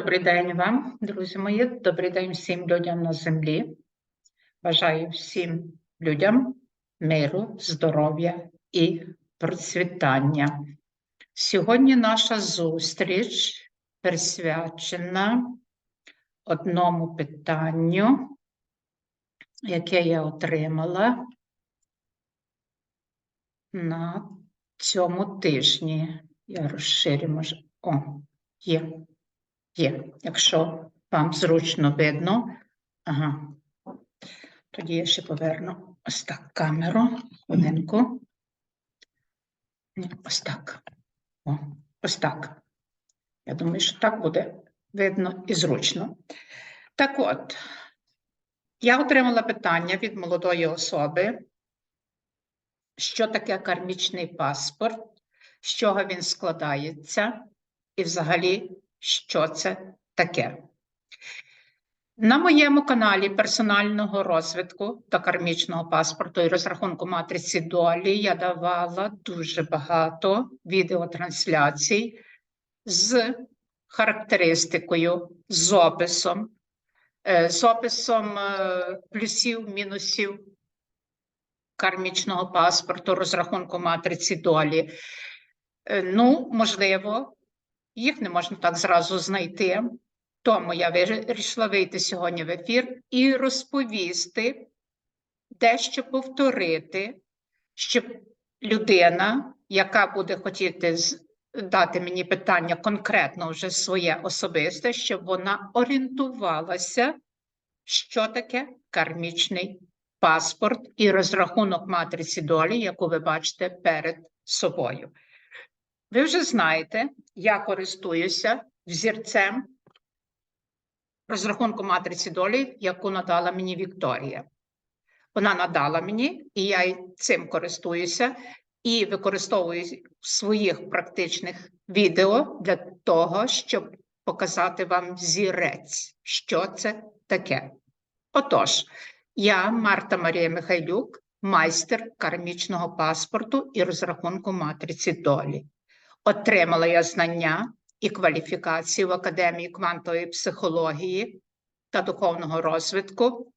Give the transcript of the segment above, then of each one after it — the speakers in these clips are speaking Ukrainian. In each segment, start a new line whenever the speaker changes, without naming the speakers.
Добрий день вам, друзі мої. Добрий день всім людям на землі. Бажаю всім людям миру, здоров'я і процвітання. Сьогодні наша зустріч присвячена одному питанню, яке я отримала на цьому тижні. Я розширю, може. О, є. Є, якщо вам зручно видно. Ага. Тоді я ще поверну ось так камеру. Хвилинку. Ось так. О, ось так. Я думаю, що так буде видно і зручно. Так от, я отримала питання від молодої особи, що таке кармічний паспорт, з чого він складається, і взагалі що це таке. На моєму каналі персонального розвитку та кармічного паспорту і розрахунку матриці долі я давала дуже багато відеотрансляцій з характеристикою, з описом, е, з описом е, плюсів, мінусів кармічного паспорту, розрахунку матриці долі. Е, Ну, можливо, їх не можна так зразу знайти. Тому я вирішила вийти сьогодні в ефір і розповісти, дещо повторити, щоб людина, яка буде хотіти дати мені питання конкретно вже своє особисте, щоб вона орієнтувалася, що таке кармічний паспорт і розрахунок матриці долі, яку ви бачите перед собою. Ви вже знаєте, я користуюся взірцем розрахунку матриці долі, яку надала мені Вікторія. Вона надала мені, і я цим користуюся і використовую в своїх практичних відео для того, щоб показати вам взірець, що це таке. Отож, я Марта Марія Михайлюк, майстер кармічного паспорту і розрахунку матриці долі. Отримала я знання і кваліфікацію в Академії квантової психології та духовного розвитку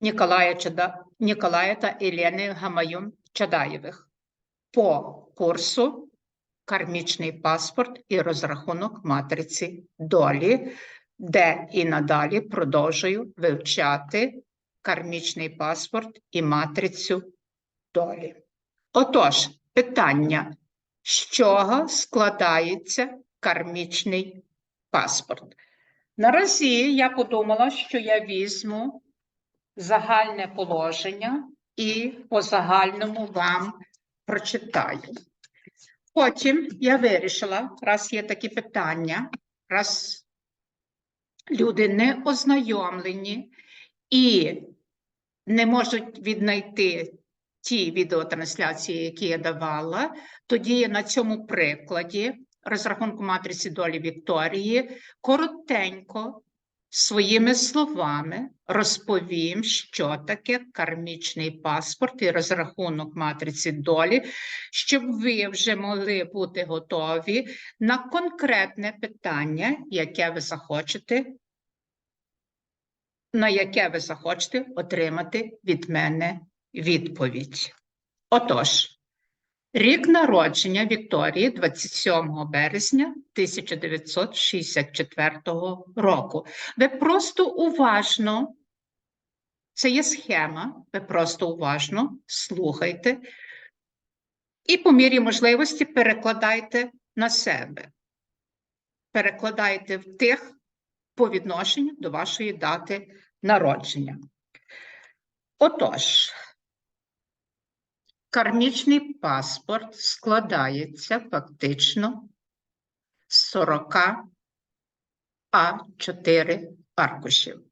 Ніколая, Чада... Ніколая та Єлени Гамаюн Чадаєвих по курсу Кармічний паспорт і розрахунок матриці долі, де і надалі продовжую вивчати кармічний паспорт і матрицю долі. Отож, питання з чого складається кармічний паспорт. Наразі я подумала, що я візьму загальне положення і по загальному вам прочитаю. Потім я вирішила, раз є такі питання, раз люди не ознайомлені і не можуть віднайти ті відеотрансляції, які я давала, тоді я на цьому прикладі розрахунку матриці долі Вікторії коротенько своїми словами розповім, що таке кармічний паспорт і розрахунок матриці долі, щоб ви вже могли бути готові на конкретне питання, яке ви захочете, на яке ви захочете отримати від мене відповідь. Отож, рік народження Вікторії 27 березня 1964 року. Ви просто уважно, це є схема, ви просто уважно слухайте і по мірі можливості перекладайте на себе. Перекладайте в тих по відношенню до вашої дати народження. Отож, кармічний паспорт складається фактично з 40 А4 аркушів.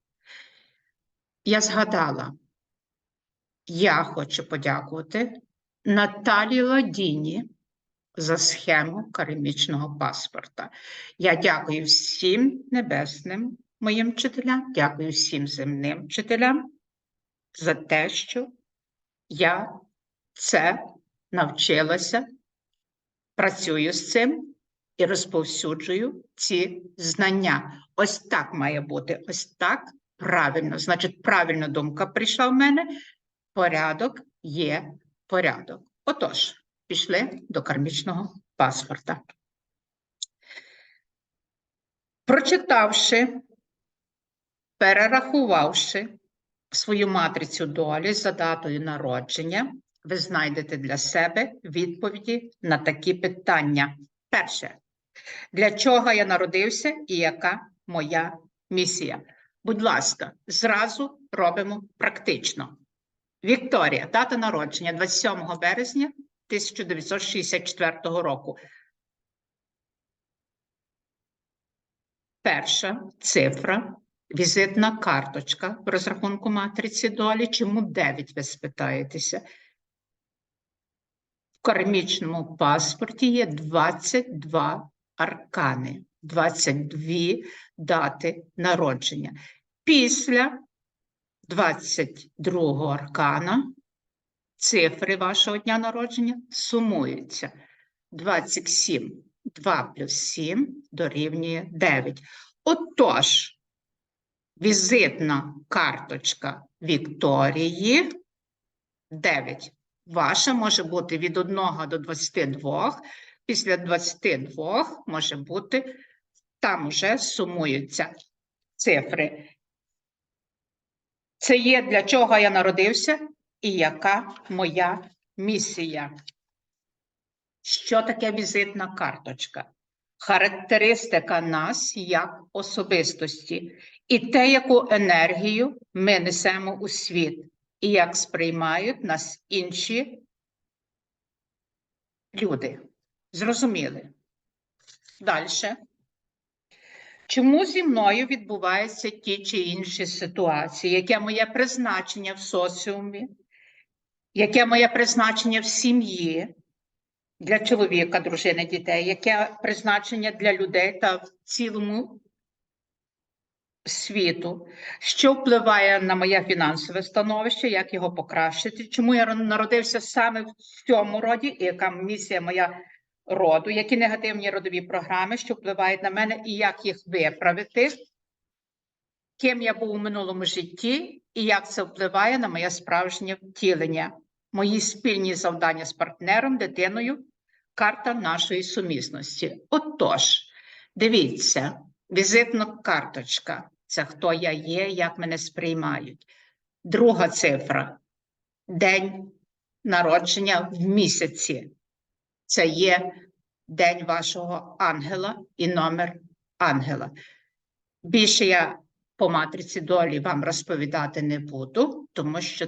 Я згадала, я хочу подякувати Наталі Ладіні за схему кармічного паспорта. Я дякую всім небесним моїм вчителям, дякую всім земним вчителям за те, що я це навчилася, працюю з цим і розповсюджую ці знання. Ось так має бути. Ось так правильно. Значить, правильна думка прийшла в мене. Порядок є порядок. Отож, пішли до кармічного паспорта. Прочитавши, перерахувавши свою матрицю долі за датою народження, ви знайдете для себе відповіді на такі питання. Перше, для чого я народився і яка моя місія? Будь ласка, зразу робимо практично. Вікторія, дата народження 27 березня 1964 року. Перша цифра, візитна карточка в розрахунку матриці долі. Чому 9 ви спитаєтеся? Кармічному паспорті є 22 аркани, 22 дати народження. Після 22 аркана цифри вашого дня народження сумуються. 27, 2 плюс 7 дорівнює 9. Отож, візитна карточка Вікторії 9. Ваша може бути від 1 до 22. Після 22 може бути, там вже сумуються цифри. Це є для чого я народився і яка моя місія. Що таке візитна карточка? Характеристика нас як особистості і те, яку енергію ми несемо у світ, і як сприймають нас інші люди. Зрозуміли? Далі. Чому зі мною відбуваються ті чи інші ситуації? Яке моє призначення в соціумі? Яке моє призначення в сім'ї для чоловіка, дружини, дітей? Яке призначення для людей та в цілому світу? Що впливає на моє фінансове становище? Як його покращити? Чому я народився саме в цьому роді? І яка місія моя роду? Які негативні родові програми, що впливають на мене, і як їх виправити? Ким я був у минулому житті, і як це впливає на моє справжнє втілення? Мої спільні завдання з партнером, дитиною, карта нашої сумісності. Отож, дивіться, візитна карточка це хто я є, як мене сприймають. Друга цифра день народження в місяці. Це є день вашого ангела і номер ангела. Більше я по матриці долі вам розповідати не буду, тому що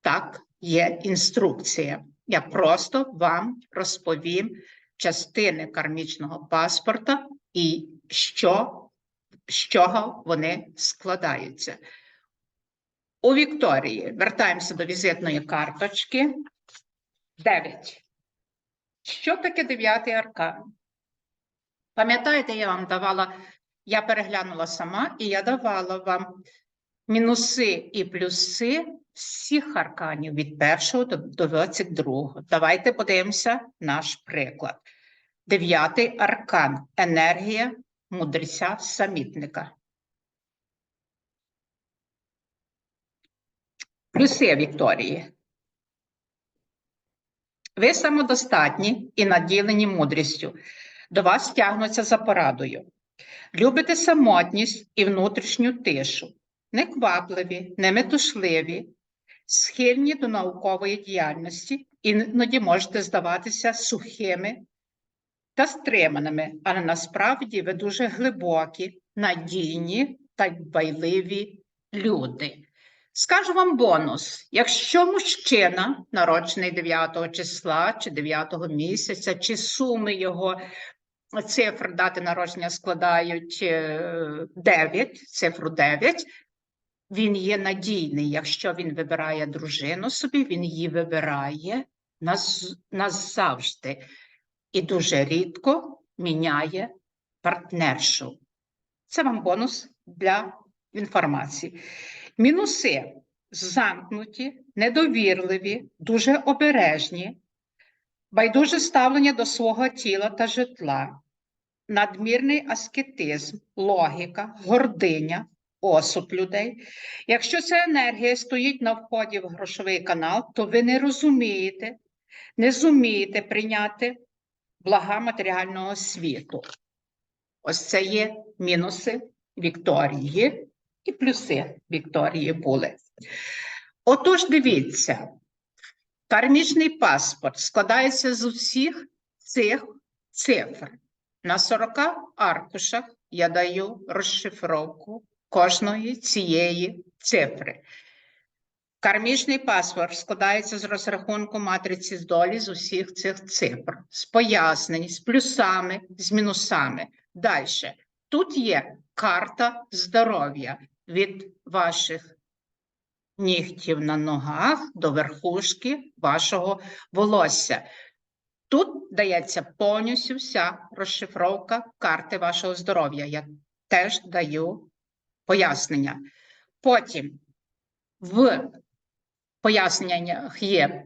так є інструкція. Я просто вам розповім частини кармічного паспорта і що, з чого вони складаються. У Вікторії вертаємося до візитної карточки. 9. Що таке дев'ятий аркан? Пам'ятаєте, я вам давала, я переглянула сама, і я давала вам мінуси і плюси всіх арканів від першого до, до 22. Давайте подивимося наш приклад. Дев'ятий аркан енергія мудреця самітника. Плюси Вікторії. Ви самодостатні і наділені мудрістю. До вас тягнуться за порадою. Любите самотність і внутрішню тишу, неквапливі, неметушливі, схильні до наукової діяльності, іноді можете здаватися сухими та стриманими, але насправді ви дуже глибокі, надійні та дбайливі люди. Скажу вам бонус: якщо мужчина, народжений 9 числа чи 9 місяця, чи суми його цифр дати народження складають 9, цифру 9, він є надійний. Якщо він вибирає дружину собі, він її вибирає наз- назавжди і дуже рідко міняє партнершу. Це вам бонус для інформації. Мінуси замкнуті, недовірливі, дуже обережні, байдуже ставлення до свого тіла та житла, надмірний аскетизм, логіка, гординя, осуд людей. Якщо ця енергія стоїть на вході в грошовий канал, то ви не розумієте, не зумієте прийняти блага матеріального світу. Ось це є мінуси Вікторії і плюси Вікторії були. Отож, дивіться, кармічний паспорт складається з усіх цих цифр. На 40 аркушах я даю розшифровку кожної цієї цифри. Кармічний паспорт складається з розрахунку матриці з долі з усіх цих цифр, з пояснень, з плюсами, з мінусами. Далі. Тут є карта здоров'я від ваших нігтів на ногах до верхушки вашого волосся. Тут дається повністю вся розшифровка карти вашого здоров'я. Я теж даю пояснення. Потім в поясненнях є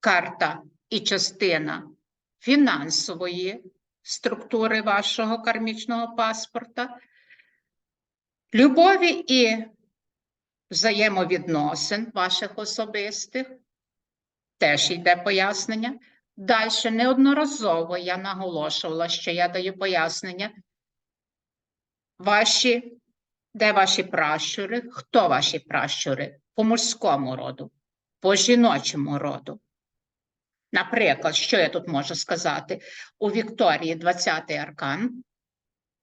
карта і частина фінансової структури вашого кармічного паспорта, любові і взаємовідносин ваших особистих, теж йде пояснення. Далі неодноразово я наголошувала, що я даю пояснення. Ваші, де ваші пращури, хто ваші пращури? По мужському роду, по жіночому роду. Наприклад, що я тут можу сказати? У Вікторії 20-й аркан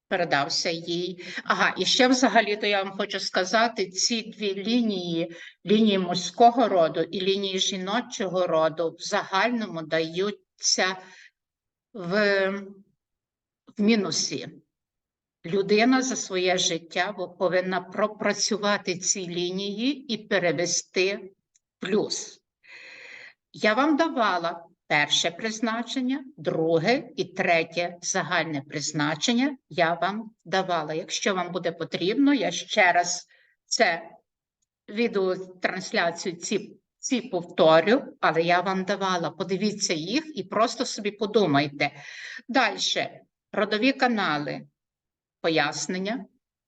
передався їй. Ага, і ще взагалі-то я вам хочу сказати: ці дві лінії, лінії мужського роду і лінії жіночого роду, в загальному даються в, в мінусі. Людина за своє життя повинна пропрацювати ці лінії і перевести плюс. Я вам давала перше призначення, друге і третє загальне призначення. Я вам давала. Якщо вам буде потрібно, я ще раз це відеотрансляцію ці, ці повторю, але я вам давала. Подивіться їх і просто собі подумайте. Далі, родові канали, пояснення.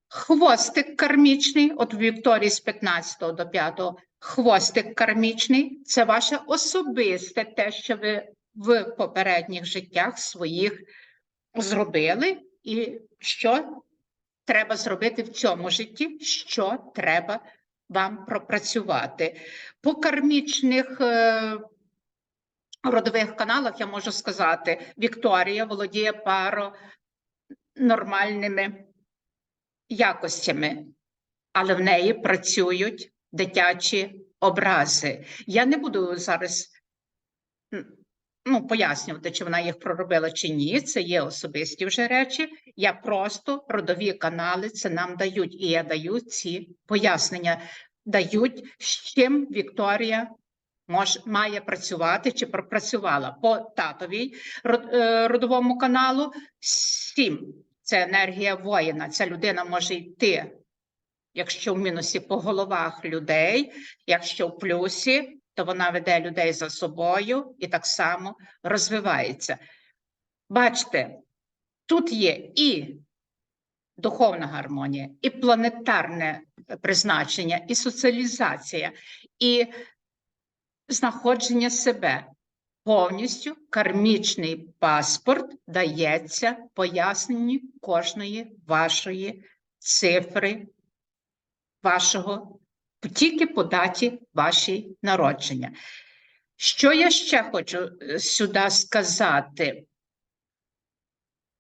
Хвостик кармічний, от Вікторії з 15 до 5 хвостик кармічний це ваше особисте те, що ви в попередніх життях своїх зробили, і що треба зробити в цьому житті, що треба вам пропрацювати. По кармічних е, родових каналах я можу сказати, Вікторія володіє паронормальними якостями, але в неї працюють дитячі образи. Я не буду зараз ну, пояснювати, чи вона їх проробила чи ні. Це є особисті вже речі. Я просто родові канали це нам дають, і я даю ці пояснення. Дають, з чим Вікторія мож, має працювати чи пропрацювала по татовій е, родовому каналу. Сім це енергія воїна. Ця людина може йти Якщо в мінусі по головах людей, якщо в плюсі, то вона веде людей за собою і так само розвивається. Бачите, тут є і духовна гармонія, і планетарне призначення, і соціалізація, і знаходження себе. Повністю кармічний паспорт дається поясненню кожної вашої цифри вашого тільки по даті вашій народження. Що я ще хочу е, сюди сказати?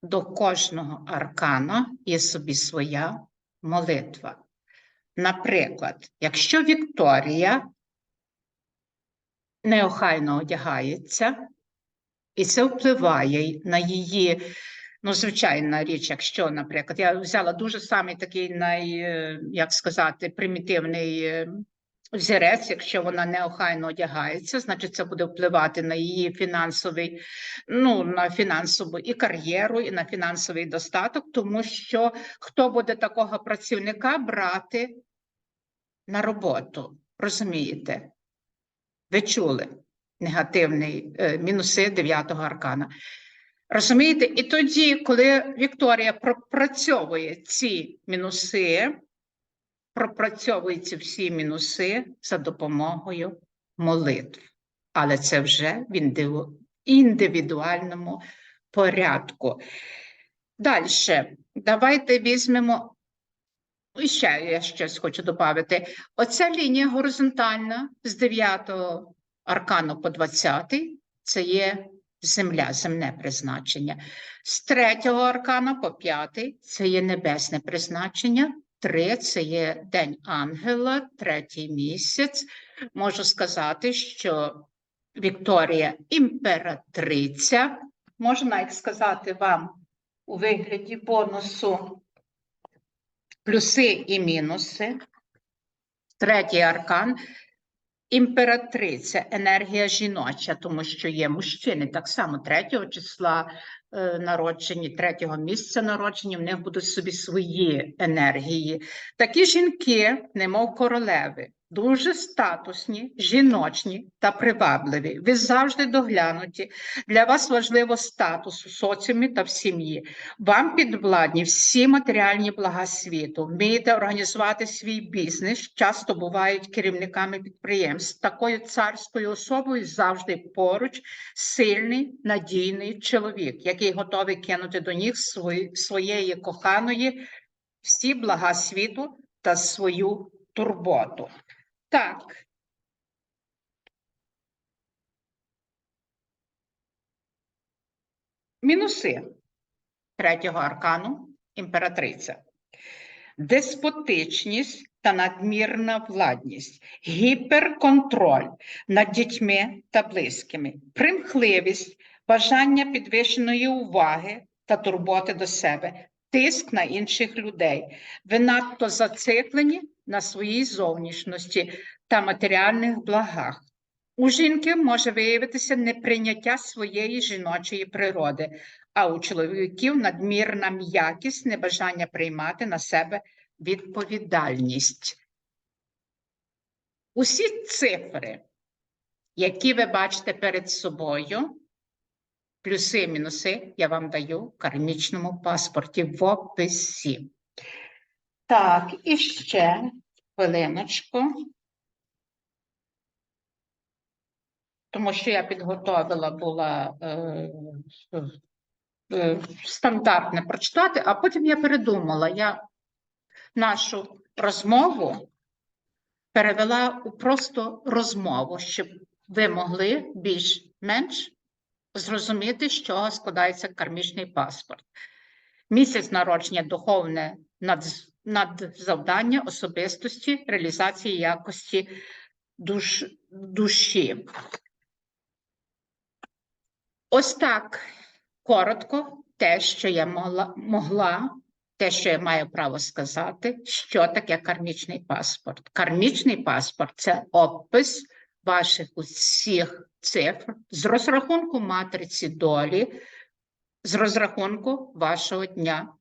До кожного аркана є собі своя молитва. Наприклад, якщо Вікторія неохайно одягається, і це впливає на її Ну, звичайна річ, якщо, наприклад, я взяла дуже самий такий най, е, як сказати, примітивний е, взірець, якщо вона неохайно одягається, значить це буде впливати на її фінансовий, ну на фінансову і кар'єру, і на фінансовий достаток, тому що хто буде такого працівника брати на роботу, розумієте? Ви чули негативний е, мінуси дев'ятого аркана. Розумієте? І тоді, коли Вікторія пропрацьовує ці мінуси, пропрацьовує ці всі мінуси за допомогою молитв. Але це вже в індивідуальному порядку. Далі, давайте візьмемо. І ще я щось хочу додати. Оця лінія горизонтальна з 9 аркану по 20 це є земля, земне призначення. З 3 аркана по 5 це є небесне призначення. 3 це є День Ангела, третій місяць. Можу сказати, що Вікторія імператриця. Можу навіть сказати вам у вигляді бонусу плюси і мінуси. Третій аркан. Імператриця, енергія жіноча, тому що є мужчини так само 3 числа е, народжені, 3 місяця народжені, в них будуть собі свої енергії. Такі жінки, немов королеви, дуже статусні, жіночні та привабливі. Ви завжди доглянуті. Для вас важливо статус у соціумі та в сім'ї. Вам підвладні всі матеріальні блага світу. Вмієте організувати свій бізнес. Часто бувають керівниками підприємств. Такою царською особою завжди поруч сильний, надійний чоловік, який готовий кинути до ніг свої- своєї коханої всі блага світу та свою турботу. Так. Мінуси третього аркану імператриця. Деспотичність та надмірна владність, гіперконтроль над дітьми та близькими, примхливість, бажання підвищеної уваги та турботи до себе, тиск на інших людей. Ви надто зациклені на своїй зовнішності та матеріальних благах. У жінки може виявитися неприйняття своєї жіночої природи, а у чоловіків надмірна м'якість, небажання приймати на себе відповідальність. Усі цифри, які ви бачите перед собою, плюси і мінуси, я вам даю в кармічному паспорті в описі. Так, і ще хвилиночку. Тому що я підготовила була е, е, стандартне прочитати, а потім я передумала. Я нашу розмову перевела у просто розмову, щоб ви могли більш-менш зрозуміти, з чого складається кармічний паспорт. Місяць народження духовне надз- надзавдання особистості, реалізації якості душ, душі. Ось так коротко те, що я могла, могла, те, що я маю право сказати, що таке кармічний паспорт. Кармічний паспорт це опис ваших усіх цифр з розрахунку матриці долі, з розрахунку вашого дня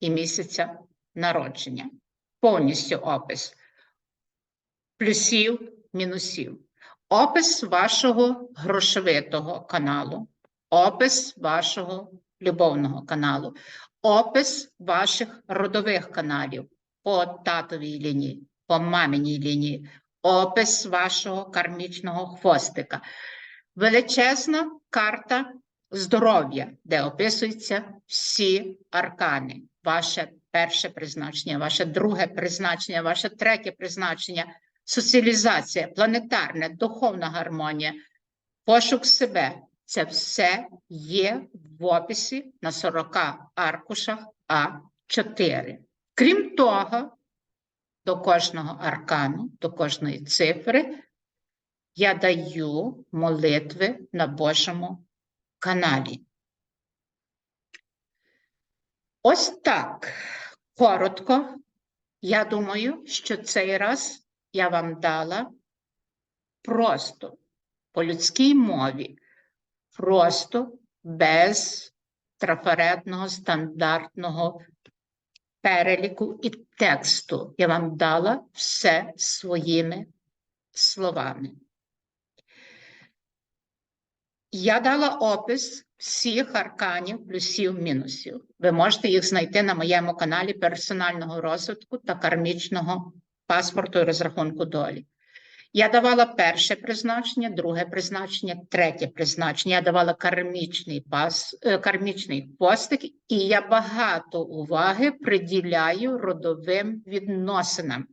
і місяця народження. Повністю опис плюсів, мінусів. Опис вашого грошовитого каналу, опис вашого любовного каналу, опис ваших родових каналів по татовій лінії, по маминій лінії, опис вашого кармічного хвостика. Величезна карта здоров'я, де описуються всі аркани. Ваше перше призначення, ваше друге призначення, ваше третє призначення, соціалізація, планетарна, духовна гармонія, пошук себе. Це все є в описі на 40 аркушах А4. Крім того, до кожного аркану, до кожної цифри я даю молитви на Божому каналі. Ось так коротко. Я думаю, що цей раз я вам дала просто по людській мові, просто без трафаретного стандартного переліку і тексту. Я вам дала все своїми словами. Я дала опис всіх арканів, плюсів, мінусів. Ви можете їх знайти на моєму каналі персонального розвитку та кармічного паспорту і розрахунку долі. Я давала перше призначення, друге призначення, третє призначення. Я давала кармічний пас, е, кармічний постик, і я багато уваги приділяю родовим відносинам.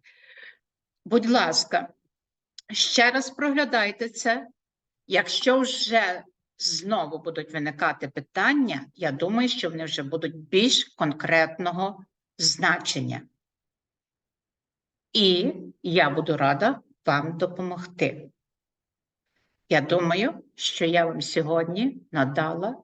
Будь ласка, ще раз проглядайте це. Якщо вже знову будуть виникати питання, я думаю, що вони вже будуть більш конкретного значення. І я буду рада вам допомогти. Я думаю, що я вам сьогодні надала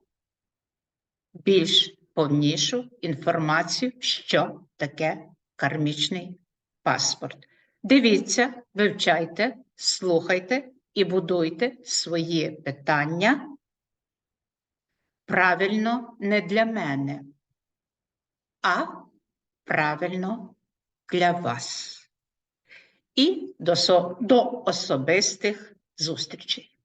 більш повнішу інформацію, що таке кармічний паспорт. Дивіться, вивчайте, слухайте і будуйте свої питання правильно не для мене, а правильно для вас. І до, до особистих зустрічей.